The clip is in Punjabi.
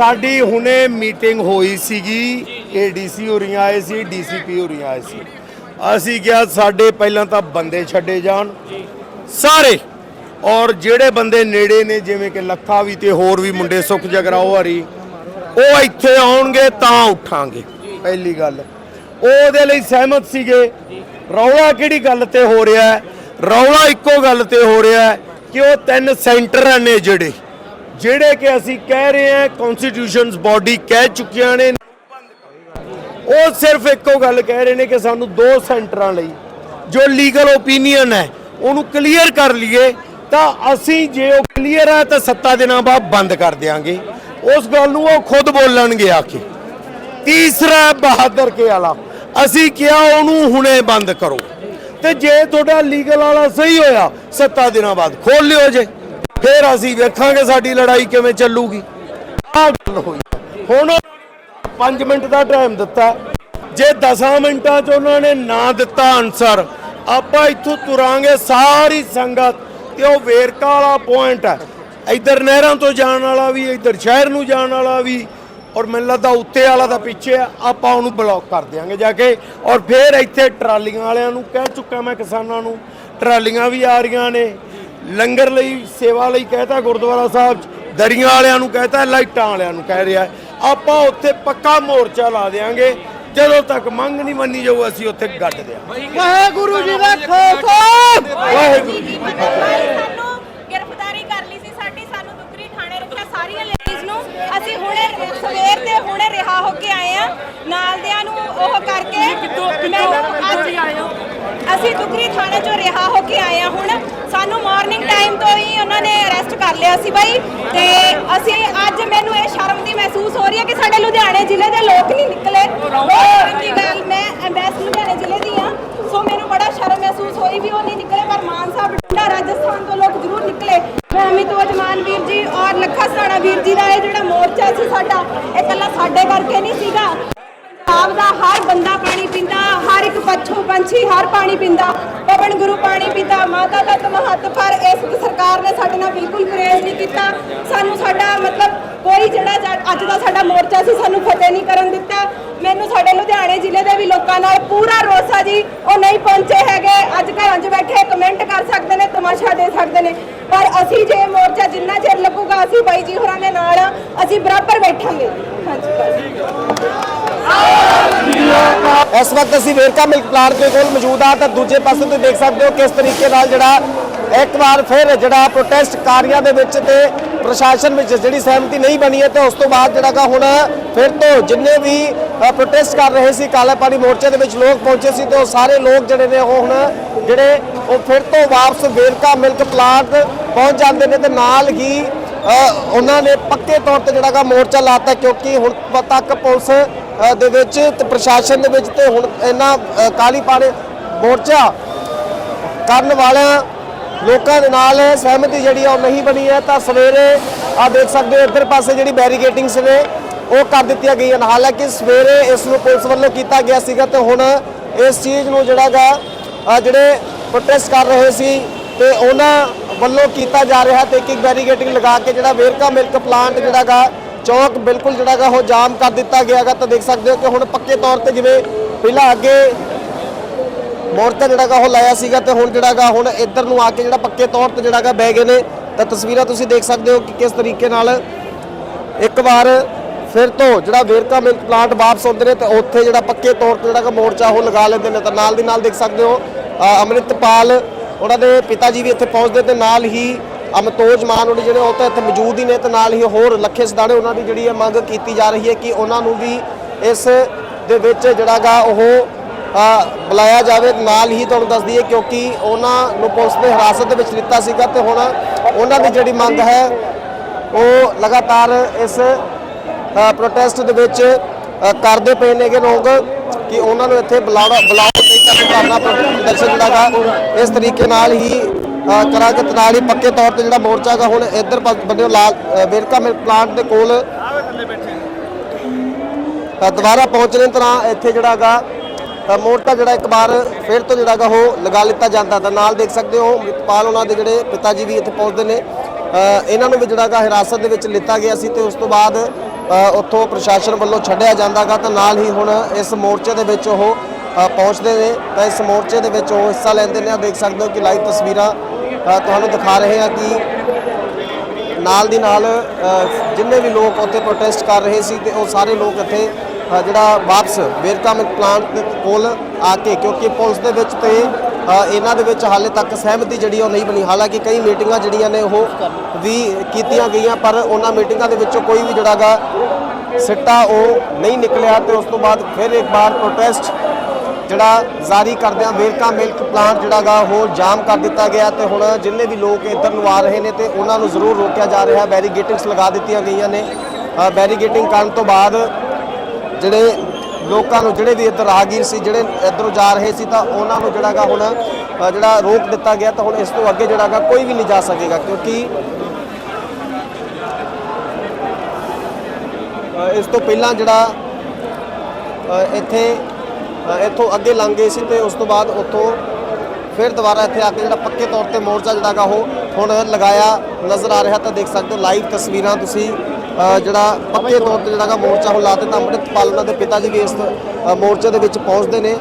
ਸਾਡੀ ਹੁਣੇ ਮੀਟਿੰਗ ਹੋਈ ਸੀਗੀ ਏਡੀਸੀ ਹੋਰੀ ਆਏ ਸੀ, ਡੀਸੀਪੀ ਹੋਰੀ ਆਏ ਸੀ। ਅਸੀਂ ਕਿਹਾ ਸਾਡੇ ਪਹਿਲਾਂ ਤਾਂ ਬੰਦੇ ਛੱਡੇ ਜਾਣ, ਸਾਰੇ। ਔਰ ਜਿਹੜੇ ਬੰਦੇ ਨੇੜੇ ਨੇ, ਜਿਵੇਂ ਕਿ ਲੱਖਾ ਵੀ ਤੇ ਹੋਰ ਵੀ ਮੁੰਡੇ ਸੁਖ ਜਗਰਾਓ ਹਰੀ ਉਹ ਇੱਥੇ ਆਉਣਗੇ ਤਾਂ ਉਠਾਂਗੇ। ਪਹਿਲੀ ਗੱਲ। ਉਹਦੇ ਲਈ ਸਹਿਮਤ ਸੀਗੇ। ਰੌਲਾ ਕਿਹੜੀ ਗੱਲ ਤੇ ਹੋ ਰਿਹਾ ਹੈ? ਰੌਲਾ ਇੱਕੋ ਗੱਲ ਤੇ ਹੋ ਰਿਹਾ ਹੈ ਕਿ ਉਹ ਤਿੰਨ ਸੈਂਟਰ ਨੇ ਜਿਹੜੇ। ਜਿਹੜੇ ਕਿ ਅਸੀਂ ਕਹਿ ਰਹੇ ਹਾਂ ਕਨਸਟੀਟਿਊਸ਼ਨਸ ਬਾਡੀ ਕਹਿ ਚੁੱਕੀਆਂ ਨੇ, ਉਹ ਸਿਰਫ ਇੱਕੋ ਗੱਲ ਕਹਿ ਰਹੇ ਨੇ ਕਿ ਸਾਨੂੰ ਦੋ ਸੈਂਟਰਾਂ ਲਈ ਜੋ ਲੀਗਲ ਓਪੀਨੀਅਨ ਹੈ, ਉਹਨੂੰ ਕਲੀਅਰ ਕਰ ਲਈਏ, ਤਾਂ ਅਸੀਂ ਜੇ ਉਹ ਕਲੀਅਰ ਹੈ ਤਾਂ 7 ਦਿਨਾਂ ਬਾਅਦ ਬੰਦ ਕਰ ਦਿਆਂਗੇ। ਉਸ ਗੱਲ ਨੂੰ ਉਹ ਖੁਦ ਬੋਲਣਗੇ ਆ ਕੇ। ਤੀਸਰਾ ਬਹਾਦਰ ਕੇ ਵਾਲਾ, ਅਸੀਂ ਕਿਹਾ ਉਹਨੂੰ ਹੁਣੇ ਬੰਦ ਕਰੋ। ਤੇ ਜੇ ਤੁਹਾਡਾ ਲੀਗਲ ਵਾਲਾ ਸਹੀ ਹੋਇਆ 7 ਦਿਨਾਂ ਬਾਅਦ ਖੋਲ ਲਿਓ ਜੇ। ਫਿਰ ਅਸੀਂ ਵੇਖਾਂਗੇ ਸਾਡੀ ਲੜਾਈ ਕਿਵੇਂ ਚੱਲੂਗੀ। ਆਹ ਗੱਲ ਹੋਈ। ਹੁਣ 5 ਮਿੰਟ ਦਾ ਟਾਈਮ ਦਿੱਤਾ। ਜੇ 10 ਮਿੰਟਾਂ 'ਚ ਉਹਨਾਂ ਨੇ ਨਾ ਦਿੱਤਾ ਆਨਸਰ ਆਪਾਂ ਇੱਥੋਂ ਤੁਰਾਂਗੇ ਸਾਰੀ ਸੰਗਤ ਤੇ ਉਹ ਵੇਰਕਾ ਵਾਲਾ ਪੁਆਇੰਟ ਹੈ। ਇੱਧਰ ਨਹਿਰਾਂ ਤੋਂ ਜਾਣ ਵਾਲਾ ਵੀ, ਇੱਧਰ ਸ਼ਹਿਰ ਨੂੰ ਜਾਣ ਵਾਲਾ ਵੀ, ਔਰ ਮੈਨੂੰ ਲੱਗਦਾ ਉੱਤੇ ਵਾਲਾ ਦਾ ਪਿੱਛੇ ਆ, ਆਪਾਂ ਉਹਨੂੰ ਬਲੌਕ ਕਰ ਦਿਆਂਗੇ ਜਾ ਕੇ। ਔਰ ਫਿਰ ਇੱਥੇ ਟਰਾਲੀਆਂ ਵਾਲਿਆਂ ਨੂੰ ਕਹਿ ਚੁੱਕਾ ਮੈਂ ਕਿਸਾਨਾਂ ਨੂੰ, ਟਰਾਲੀਆਂ ਵੀ ਆ ਰਹੀਆਂ ਨੇ। ਲੰਗਰ ਲਈ ਸੇਵਾ ਲਈ ਕਹਿਤਾ ਗੁਰਦੁਆਰਾ ਸਾਹਿਬ 'ਚ ਦਰੀਆਂ ਵਾਲਿਆਂ ਨੂੰ ਕਹਿਤਾ ਲਾਈਟਾਂ ਵਾਲਿਆਂ ਨੂੰ ਕਹਿ ਰਿਹਾ ਆਪਾਂ ਉੱਥੇ ਪੱਕਾ ਮੋਰਚਾ ਲਾ ਦੇਾਂਗੇ ਜਦੋਂ ਤੱਕ ਮੰਗ ਨਹੀਂ ਮੰਨੀ ਜਾਊ ਅਸੀਂ ਉੱਥੇ ਗੱਡ ਦਿਆਂਗੇ। ਵਾਹਿਗੁਰੂ ਜੀ ਦਾ ਖਾਲਸਾ! ਵਾਹਿਗੁਰੂ ਜੀ ਕੀ ਫਤਿਹ। ਸਾਨੂੰ ਗ੍ਰਿਫਤਾਰੀ ਕਰ ਲਈ ਸੀ ਸਾਡੀ ਸਾਨੂੰ ਦੁਗਰੀ ਥਾਣੇ ਰੱਖਿਆ ਸਾਰੀਆਂ ਲੇਡੀਜ਼ ਨੂੰ ਅਸੀਂ ਹੁਣੇ ਸਵੇਰ ਦੇ ਹੁਣੇ ਰਿਹਾ ਹੋ ਕੇ ਆਏ ਆ ਨਾਲਦਿਆਂ ਨੂੰ ਉਹ ਕਰਕੇ ਅੱਜ ਅਸੀਂ ਦੁਗਰੀ ਥਾਣੇ ਚੋਂ ਰਿਹਾ ਹੋ ਕੇ ਆਏ ਆ ਹੁਣ। ਸਾਨੂੰ ਮਾਰਨਿੰਗ ਟਾਈਮ ਤੋਂ ਹੀ ਉਹਨਾਂ ਨੇ ਅਰੈਸਟ ਕਰ ਲਿਆ ਸੀ ਬਾਈ। ਤੇ ਅਸੀਂ ਅੱਜ ਮੈਨੂੰ ਇਹ ਸ਼ਰਮ ਦੀ ਮਹਿਸੂਸ ਹੋ ਰਹੀ ਹੈ ਕਿ ਸਾਡੇ ਲੁਧਿਆਣੇ ਜ਼ਿਲ੍ਹੇ ਦੇ ਲੋਕ ਨਹੀਂ ਨਿਕਲੇ। ਬਹੁਤ ਗੱਲ, ਮੈਂ ਐਮਬੈਸ ਲੁਧਿਆਣੇ ਜ਼ਿਲ੍ਹੇ ਦੀ ਆ ਸੋ ਮੈਨੂੰ ਬੜਾ ਸ਼ਰਮ ਮਹਿਸੂਸ ਹੋਈ ਵੀ ਉਹ ਨਹੀਂ ਨਿਕਲੇ, ਪਰ ਮਾਨ ਸਾਹਿਬ ਬਠਿੰਡਾ ਰਾਜਸਥਾਨ ਤੋਂ ਲੋਕ ਜ਼ਰੂਰ ਨਿਕਲੇ। ਮੈਂ ਅਮਿਤ ਜਮਾਨ ਵੀਰ ਜੀ ਔਰ ਲੱਖਾ ਸਾਣਾ ਵੀਰ ਜੀ ਦਾ ਇਹ ਜਿਹੜਾ ਮੋਰਚਾ ਸੀ ਸਾਡਾ, ਇਹ ਕੱਲਾ ਸਾਡੇ ਕਰਕੇ ਨਹੀਂ ਸੀਗਾ। ਪੰਜਾਬ ਦਾ ਹਰ ਬੰਦਾ ਪਾਣੀ ਪੀਂਦਾ, ਹਰ ਪੱਛੂ ਪੰਛੀ ਹਰ ਪਾਣੀ ਪੀਂਦਾ, ਪਵਨ ਗੁਰੂ ਪਾਣੀ ਪੀਤਾ ਮਾਤਾ ਤਤ ਮਹਤ ਪਰ ਇਸ ਸਰਕਾਰ ਨੇ ਸਾਡੇ ਨਾਲ ਬਿਲਕੁਲ ਗੁਰੇਜ਼ ਨਹੀਂ ਕੀਤਾ। ਸਾਨੂੰ ਸਾਡਾ ਮਤਲਬ ਕੋਈ ਜਿਹੜਾ ਅੱਜ ਦਾ ਸਾਡਾ ਮੋਰਚਾ ਸੀ, ਸਾਨੂੰ ਫਤਿਹ ਨਹੀਂ ਕਰਨ ਦਿੱਤਾ। ਮੈਨੂੰ ਸਾਡੇ ਲੁਧਿਆਣੇ ਜ਼ਿਲ੍ਹੇ ਦੇ ਵੀ ਲੋਕਾਂ ਨਾਲ ਪੂਰਾ ਰੋਸਾ ਜੀ, ਉਹ ਨਹੀਂ ਪਹੁੰਚੇ ਹੈਗੇ। ਅੱਜ ਘਰਾਂ 'ਚ ਬੈਠੇ ਕਮੈਂਟ ਕਰ ਸਕਦੇ ਨੇ, ਤਮਾਸ਼ਾ ਦੇ ਸਕਦੇ ਨੇ। ਪਰ ਅਸੀਂ ਜੇ ਮੋਰਚਾ ਜਿੰਨਾ ਚਿਰ ਲੱਗੂਗਾ, ਅਸੀਂ ਬਾਈ ਜੀ ਹੋਰਾਂ ਦੇ ਨਾਲ ਅਸੀਂ ਬਰਾਬਰ ਬੈਠਾਂਗੇ। ਹਾਂਜੀ। ਇਸ ਵਕਤ ਅਸੀਂ ਵੇਰਕਾ ਮਿਲਕ ਪਲਾਂਟ ਦੇ ਕੋਲ ਮੌਜੂਦ ਆ ਤਾਂ ਦੂਜੇ ਪਾਸੇ ਤੁਸੀਂ ਦੇਖ ਸਕਦੇ ਹੋ ਕਿਸ ਤਰੀਕੇ ਨਾਲ ਜਿਹੜਾ ਇੱਕ ਵਾਰ ਫਿਰ ਜਿਹੜਾ ਪ੍ਰੋਟੈਸਟ ਕਾਰੀਆਂ ਦੇ ਵਿੱਚ ਤੇ ਪ੍ਰਸ਼ਾਸਨ ਵਿੱਚ ਜਿਹੜੀ ਸਹਿਮਤੀ ਨਹੀਂ ਬਣੀ ਹੈ, ਤੇ ਉਸ ਤੋਂ ਬਾਅਦ ਜਿਹੜਾ ਗਾ ਹੁਣ ਫਿਰ ਤੋਂ ਜਿੰਨੇ ਵੀ ਪ੍ਰੋਟੈਸਟ ਕਰ ਰਹੇ ਸੀ ਕਾਲਾ ਪਾਣੀ ਮੋਰਚੇ ਦੇ ਵਿੱਚ ਲੋਕ ਪਹੁੰਚੇ ਸੀ ਤੇ ਉਹ ਸਾਰੇ ਲੋਕ ਜਿਹੜੇ ਨੇ ਉਹ ਹੁਣ ਜਿਹੜੇ ਉਹ ਫਿਰ ਤੋਂ ਵਾਪਸ ਵੇਰਕਾ ਮਿਲਕ ਪਲਾਂਟ ਪਹੁੰਚ ਜਾਂਦੇ ਨੇ ਤੇ ਨਾਲ ਹੀ ਉਹਨਾਂ ਨੇ ਪੱਕੇ ਤੌਰ ਤੇ ਜਿਹੜਾ ਗਾ ਮੋਰਚਾ ਲਾਤਾ, ਕਿਉਂਕਿ ਹੁਣ ਤੱਕ ਪੁਲਿਸ ਦੇ ਵਿੱਚ ਤੇ ਪ੍ਰਸ਼ਾਸਨ ਦੇ ਵਿੱਚ ਤੇ ਹੁਣ ਇੰਨਾ ਅ, ਕਾਲੀ ਪਾਣੀ ਮੋਰਚਾ ਕਰਨ ਵਾਲਿਆਂ ਲੋਕਾਂ ਦੇ ਨਾਲ ਸਹਿਮਤੀ ਜਿਹੜੀ ਆ ਉਹ ਨਹੀਂ ਬਣੀ ਹੈ। ਤਾਂ ਸਵੇਰੇ ਆ ਦੇਖ ਸਕਦੇ ਹੋ ਇੱਧਰ ਪਾਸੇ ਜਿਹੜੀ ਬੈਰੀਕੇਟਿੰਗਸ ਨੇ ਉਹ ਕਰ ਦਿੱਤੀਆਂ ਗਈਆਂ ਨੇ। ਹਾਲਾਂਕਿ ਸਵੇਰੇ ਇਸ ਨੂੰ ਪੁਲਿਸ ਵੱਲੋਂ ਕੀਤਾ ਗਿਆ ਸੀਗਾ ਤੇ ਹੁਣ ਇਸ ਚੀਜ਼ ਨੂੰ ਜਿਹੜਾਗਾ ਆ ਜਿਹੜੇ ਪ੍ਰੋਟੈਸਟ ਕਰ ਰਹੇ ਸੀ ਤੇ ਉਹਨਾਂ ਵੱਲੋਂ ਕੀਤਾ ਜਾ ਰਿਹਾ ਤੇ ਇੱਕ ਇੱਕ ਬੈਰੀਕੇਟਿੰਗ ਲਗਾ ਕੇ ਜਿਹੜਾ ਵੇਰਕਾ ਮਿਲਕ ਪਲਾਂਟ ਜਿਹੜਾਗਾ ਚੌਕ ਬਿਲਕੁਲ ਜਿਹੜਾ ਜਿਹੜਾਗਾ ਉਹ ਜਾਮ ਕਰ ਦਿੱਤਾ ਗਿਆ ਗਿਆਗਾ ਤਾਂ ਦੇਖ ਸਕਦੇ ਹੋ ਕਿ ਹੁਣ ਪੱਕੇ ਤੌਰ ਤੇ ਜਿਵੇਂ ਪਹਿਲਾਂ ਅੱਗੇ ਮੋਰਚਾ ਜਿਹੜਾਗਾ ਉਹ ਲਾਇਆ ਸੀਗਾ ਤੇ ਹੁਣ ਜਿਹੜਾਗਾ ਹੁਣ ਇੱਧਰ ਨੂੰ ਆ ਕੇ ਜਿਹੜਾ ਪੱਕੇ ਤੌਰ ਤੇ ਜਿਹੜਾਗਾ ਬਹਿ ਗਏ ਨੇ ਤਾਂ ਤਸਵੀਰਾਂ ਤੁਸੀਂ ਦੇਖ ਸਕਦੇ ਹੋ ਕਿ ਕਿਸ ਤਰੀਕੇ ਨਾਲ ਇੱਕ ਵਾਰ ਫਿਰ ਤੋਂ ਜਿਹੜਾ ਵੇਰਕਾ ਮਿਲਕ ਪਲਾਂਟ ਵਾਪਸ ਆਉਂਦੇ ਨੇ ਤੇ ਉੱਥੇ ਜਿਹੜਾ ਪੱਕੇ ਤੌਰ ਤੇ ਜਿਹੜਾ ਮੋਰਚਾ ਉਹ ਲਗਾ ਲੈਂਦੇ ਨੇ ਤਾਂ ਨਾਲ ਦੀ ਨਾਲ ਦੇਖ ਸਕਦੇ ਹੋ ਅ, ਅੰਮ੍ਰਿਤਪਾਲ ਉਹਨਾਂ ਦੇ ਪਿਤਾ ਜੀ ਵੀ ਇੱਥੇ ਪਹੁੰਚਦੇ ਤੇ ਨਾਲ ਹੀ ਅਮਤੋਜ ਮਾਨ ਉਹਨੇ ਜਿਹੜੇ ਉਹ ਤਾਂ ਇੱਥੇ ਮੌਜੂਦ ਹੀ ਨੇ ਤੇ ਨਾਲ ਹੀ ਹੋਰ ਲੱਖੇ ਸਦਾਣੇ ਉਹਨਾਂ ਦੀ ਜਿਹੜੀ ਹੈ ਮੰਗ ਕੀਤੀ ਜਾ ਰਹੀ ਹੈ ਕਿ ਉਹਨਾਂ ਨੂੰ ਵੀ ਇਸ ਦੇ ਵਿੱਚ ਜਿਹੜਾਗਾ ਉਹ ਬੁਲਾਇਆ ਜਾਵੇ। ਨਾਲ ਹੀ ਤੁਹਾਨੂੰ ਦੱਸ ਦਈਏ ਕਿਉਂਕਿ ਉਹਨਾਂ ਨੂੰ ਪੁਲਿਸ ਨੇ ਹਿਰਾਸਤ ਦੇ ਵਿੱਚ ਲਿੱਤਾ ਸੀਗਾ ਤੇ ਹੁਣ ਉਹਨਾਂ ਦੀ ਜਿਹੜੀ ਮੰਗ ਹੈ, ਉਹ ਲਗਾਤਾਰ ਇਸ ਪ੍ਰੋਟੈਸਟ ਦੇ ਵਿੱਚ ਕਰਦੇ ਪਏ ਨੇਗੇ ਲੋਕ ਕਿ ਉਹਨਾਂ ਨੂੰ ਇੱਥੇ ਬੁਲਾਉਣਾ ਬੁਲਾਓ ਨਹੀਂ ਕਰਨਾ ਪ੍ਰਦਰਸ਼ਨ ਜਿਹੜਾਗਾ ਇਸ ਤਰੀਕੇ ਨਾਲ ਹੀ ਕਰਾਂਗੇ ਤੇ ਹੀ ਪੱਕੇ ਤੌਰ ਤੇ ਜਿਹੜਾ ਮੋਰਚਾ ਗਾ ਹੁਣ ਇੱਧਰ ਪਾ- ਬੰਦੇ ਲਾਲ ਵੇਰਕਾ ਮਿਲਕ ਪਲਾਂਟ ਦੇ ਕੋਲ ਦੁਬਾਰਾ ਪਹੁੰਚਣੇ ਤਰ੍ਹਾਂ ਇੱਥੇ ਜਿਹੜਾਗਾ ਤਾਂ ਮੋਰਚਾ ਜਿਹੜਾ ਇੱਕ ਵਾਰ ਫਿਰ ਤੋਂ ਜਿਹੜਾ ਜਿਹੜਾਗਾ ਉਹ ਲਗਾ ਲਿੱਤਾ ਜਾਂਦਾ। ਤਾਂ ਨਾਲ ਦੇਖ ਸਕਦੇ ਹੋ ਮ੍ਰਿਤਪਾਲ ਉਹਨਾਂ ਦੇ ਜਿਹੜੇ ਪਿਤਾ ਜੀ ਵੀ ਇੱਥੇ ਪਹੁੰਚਦੇ ਨੇ। ਇਹਨਾਂ ਨੂੰ ਵੀ ਜਿਹੜਾ ਜਿਹੜਾਗਾ ਹਿਰਾਸਤ ਦੇ ਵਿੱਚ ਲਿੱਤਾ ਗਿਆ ਸੀ ਤੇ ਉਸ ਤੋਂ ਬਾਅਦ ਉੱਥੋਂ ਪ੍ਰਸ਼ਾਸਨ ਵੱਲੋਂ ਛੱਡਿਆ ਜਾਂਦਾਗਾ ਤਾਂ ਨਾਲ ਹੀ ਹੁਣ ਇਸ ਮੋਰਚੇ ਦੇ ਵਿੱਚ ਉਹ ਪਹੁੰਚਦੇ ਨੇ। ਤਾਂ ਇਸ ਮੋਰਚੇ ਦੇ ਵਿੱਚ ਉਹ ਹਿੱਸਾ ਲੈਂਦੇ ਨੇ। ਆਹ ਦੇਖ ਸਕਦੇ ਹੋ ਕਿ ਲਾਈਵ ਤਸਵੀਰਾਂ ਤੁਹਾਨੂੰ ਦਿਖਾ ਰਹੇ ਹਾਂ ਕਿ ਨਾਲ ਦੀ ਨਾਲ ਜਿੰਨੇ ਵੀ ਲੋਕ ਉੱਥੇ ਪ੍ਰੋਟੈਸਟ ਕਰ ਰਹੇ ਸੀ ਤੇ ਉਹ ਸਾਰੇ ਲੋਕ ਇੱਥੇ ਜਿਹੜਾ ਵਾਪਸ ਵੇਰਕਾ ਪਲਾਂਟ ਦੇ ਕੋਲ ਆ ਕੇ, ਕਿਉਂਕਿ ਪੁਲਿਸ ਦੇ ਵਿੱਚ ਤੇ ਇਹਨਾਂ ਦੇ ਵਿੱਚ ਹਾਲੇ ਤੱਕ ਸਹਿਮਤੀ ਜਿਹੜੀ ਉਹ ਨਹੀਂ ਬਣੀ। ਹਾਲਾਂਕਿ ਕਈ ਮੀਟਿੰਗਾਂ ਜਿਹੜੀਆਂ ਨੇ ਉਹ ਵੀ ਕੀਤੀਆਂ ਗਈਆਂ, ਪਰ ਉਹਨਾਂ ਮੀਟਿੰਗਾਂ ਦੇ ਵਿੱਚੋਂ ਕੋਈ ਵੀ ਜਿਹੜਾਗਾ ਸਿੱਟਾ ਉਹ ਨਹੀਂ ਨਿਕਲਿਆ ਤੇ ਉਸ ਤੋਂ ਬਾਅਦ ਫਿਰ ਇੱਕ ਵਾਰ ਪ੍ਰੋਟੈਸਟ ਜਿਹੜਾ ਜਾਰੀ ਕਰਦਿਆਂ ਵੇਰਕਾ ਮਿਲਕ ਪਲਾਂਟ ਜਿਹੜਾਗਾ, ਉਹ ਜਾਮ ਕਰ ਦਿੱਤਾ ਗਿਆ ਤੇ ਹੁਣ ਜਿੰਨੇ ਵੀ ਲੋਕ ਇੱਧਰ ਨੂੰ ਆ ਰਹੇ ਨੇ ਤੇ ਉਹਨਾਂ ਨੂੰ ਜ਼ਰੂਰ ਰੋਕਿਆ ਜਾ ਰਿਹਾ। ਬੈਰੀਗੇਟਿੰਗਸ ਲਗਾ ਦਿੱਤੀਆਂ ਗਈਆਂ ਨੇ। ਬੈਰੀਗੇਟਿੰਗ ਕਰਨ ਤੋਂ ਬਾਅਦ ਜਿਹੜੇ ਲੋਕਾਂ ਨੂੰ ਜਿਹੜੇ ਵੀ ਇੱਧਰ ਰਾਹਗੀਰ ਸੀ, ਜਿਹੜੇ ਇੱਧਰੋਂ ਜਾ ਰਹੇ ਸੀ ਤਾਂ ਉਹਨਾਂ ਨੂੰ ਜਿਹੜਾਗਾ ਹੁਣ ਜਿਹੜਾ ਰੋਕ ਦਿੱਤਾ ਗਿਆ ਤਾਂ ਹੁਣ ਇਸ ਤੋਂ ਅੱਗੇ ਜਿਹੜਾਗਾ ਕੋਈ ਵੀ ਨਹੀਂ ਜਾ ਸਕੇਗਾ ਕਿਉਂਕਿ ਇਸ ਤੋਂ ਪਹਿਲਾਂ ਜਿਹੜਾ ਇੱਥੇ ਇੱਥੋਂ ਅੱਗੇ ਲੰਘ ਗਏ ਸੀ ਤੇ ਉਸ ਤੋਂ ਬਾਅਦ ਉੱਥੋਂ ਫਿਰ ਦੁਬਾਰਾ ਇੱਥੇ ਆ ਕੇ ਜਿਹੜਾ ਪੱਕੇ ਤੌਰ ਤੇ ਮੋਰਚਾ ਜਿਹੜਾਗਾ ਉਹ ਹੁਣ ਲਗਾਇਆ ਨਜ਼ਰ ਆ ਰਿਹਾ ਤਾਂ ਦੇਖ ਸਕਦੇ ਹੋ ਲਾਈਵ ਤਸਵੀਰਾਂ ਤੁਸੀਂ ਜਿਹੜਾ ਪੱਕੇ ਤੌਰ ਤੇ ਜਿਹੜਾਗਾ ਮੋਰਚਾ ਹੁਣ ਲਾ ਦਿੱਤਾ, ਅੰਮ੍ਰਿਤਪਾਲ ਉਹਨਾਂ ਦੇ ਪਿਤਾ ਜੀ ਵੀ ਇਸ ਮੋਰਚੇ ਦੇ ਵਿੱਚ ਪਹੁੰਚਦੇ ਨੇ।